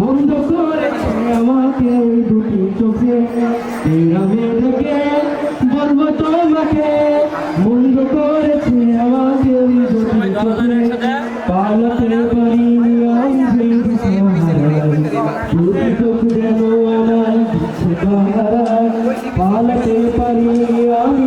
মন্দ করেছে আমাকে ওই দুটি চোখে। এই রবে দেখে বলব তোমাকে। মন্দ করেছে আমাকে দুটি চোখে। পালাতে পারিনি আমি দুটি আমি